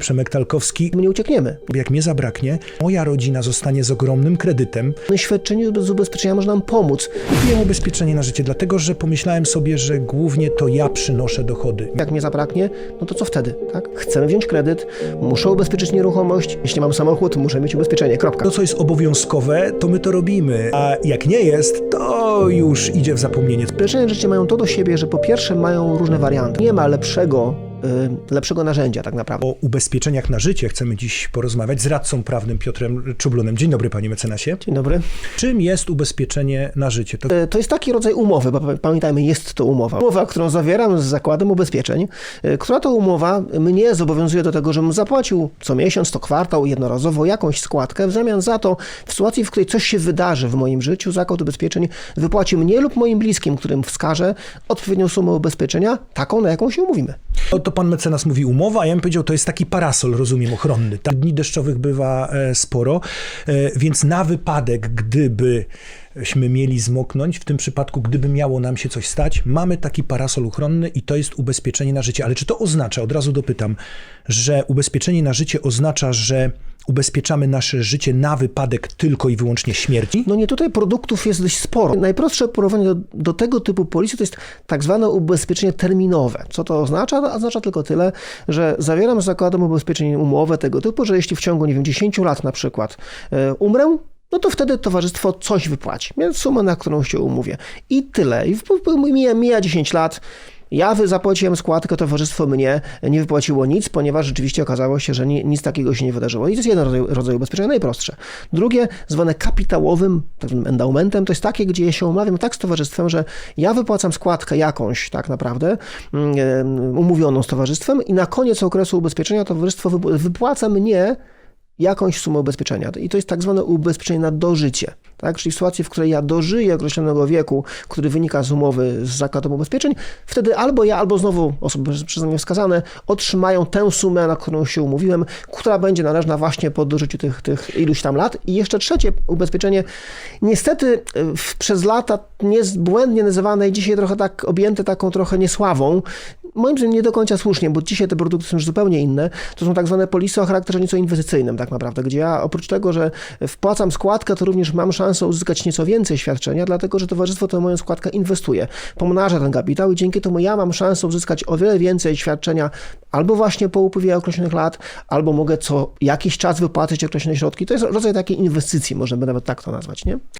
Przemek Talkowski, My nie uciekniemy. jak mnie zabraknie, moja rodzina zostanie z ogromnym kredytem. Na świadczeniu z ubezpieczenia może nam pomóc. Kupiłem ubezpieczenie na życie, dlatego że pomyślałem sobie, że głównie to ja przynoszę dochody. Jak mnie zabraknie, no to co wtedy, tak? Chcemy wziąć kredyt, muszę ubezpieczyć nieruchomość, jeśli mam samochód, muszę mieć ubezpieczenie, kropka. To, co jest obowiązkowe, to my to robimy, a jak nie jest, to już idzie w zapomnienie. Ubezpieczenia życie mają to do siebie, że po pierwsze mają różne warianty. Nie ma lepszego, lepszego narzędzia tak naprawdę. O ubezpieczeniach na życie chcemy dziś porozmawiać z radcą prawnym Piotrem Czublunem. Dzień dobry, panie mecenasie. Dzień dobry. Czym jest ubezpieczenie na życie? To Y, To jest taki rodzaj umowy, bo pa- pamiętajmy, jest to umowa. Umowa, którą zawieram z zakładem ubezpieczeń, y, która to umowa mnie zobowiązuje do tego, żebym zapłacił co miesiąc, to kwartał, jednorazowo jakąś składkę. W zamian za to, w sytuacji, w której coś się wydarzy w moim życiu, zakład ubezpieczeń wypłaci mnie lub moim bliskim, którym wskaże odpowiednią sumę ubezpieczenia, taką, na jaką się umówimy. To, to pan mecenas mówi umowa, a ja bym powiedział, to jest taki parasol, rozumiem, ochronny. Tak, dni deszczowych bywa e, sporo, e, więc na wypadek, gdybyśmy mieli zmoknąć, w tym przypadku, gdyby miało nam się coś stać, mamy taki parasol ochronny i to jest ubezpieczenie na życie. Ale czy to oznacza, od razu dopytam, że ubezpieczenie na życie oznacza, że ubezpieczamy nasze życie na wypadek tylko i wyłącznie śmierci? No nie, tutaj produktów jest dość sporo. Najprostsze porównanie do, do tego typu polisy to jest tak zwane ubezpieczenie terminowe. Co to oznacza? Oznacza tylko tyle, że zawieram z zakładem ubezpieczeń umowę tego typu, że jeśli w ciągu, nie wiem, 10 lat na przykład e, umrę, no to wtedy towarzystwo coś wypłaci. Więc sumę, na którą się umówię. I tyle. I mija, mija 10 lat. Ja zapłaciłem składkę, towarzystwo mnie nie wypłaciło nic, ponieważ rzeczywiście okazało się, że ni- nic takiego się nie wydarzyło. I to jest jeden rodzaj, rodzaj ubezpieczenia, najprostsze. Drugie, zwane kapitałowym, tak zwanym endowmentem, to jest takie, gdzie ja się umawiam tak z towarzystwem, że ja wypłacam składkę jakąś tak naprawdę, mm, em, umówioną z towarzystwem i na koniec okresu ubezpieczenia towarzystwo wyp- wypłaca mnie jakąś sumę ubezpieczenia. I to jest tak zwane ubezpieczenie na dożycie. Tak? Czyli w sytuacji, w której ja dożyję określonego wieku, który wynika z umowy z zakładem ubezpieczeń, wtedy albo ja, albo znowu osoby przeze mnie wskazane otrzymają tę sumę, na którą się umówiłem, która będzie należna właśnie po dożyciu tych, tych iluś tam lat. I jeszcze trzecie ubezpieczenie, niestety przez lata niezbłędnie nazywane i dzisiaj trochę tak objęte taką trochę niesławą, moim zdaniem nie do końca słusznie, bo dzisiaj te produkty są już zupełnie inne. To są tak zwane polisy o charakterze nieco inwestycyjnym tak naprawdę, gdzie ja oprócz tego, że wpłacam składkę, to również mam szansę uzyskać nieco więcej świadczenia, dlatego że towarzystwo tę moją składkę inwestuje, pomnaża ten kapitał i dzięki temu ja mam szansę uzyskać o wiele więcej świadczenia albo właśnie po upływie określonych lat, albo mogę co jakiś czas wypłacić określone środki. To jest rodzaj takiej inwestycji, można by nawet tak to nazwać, nie?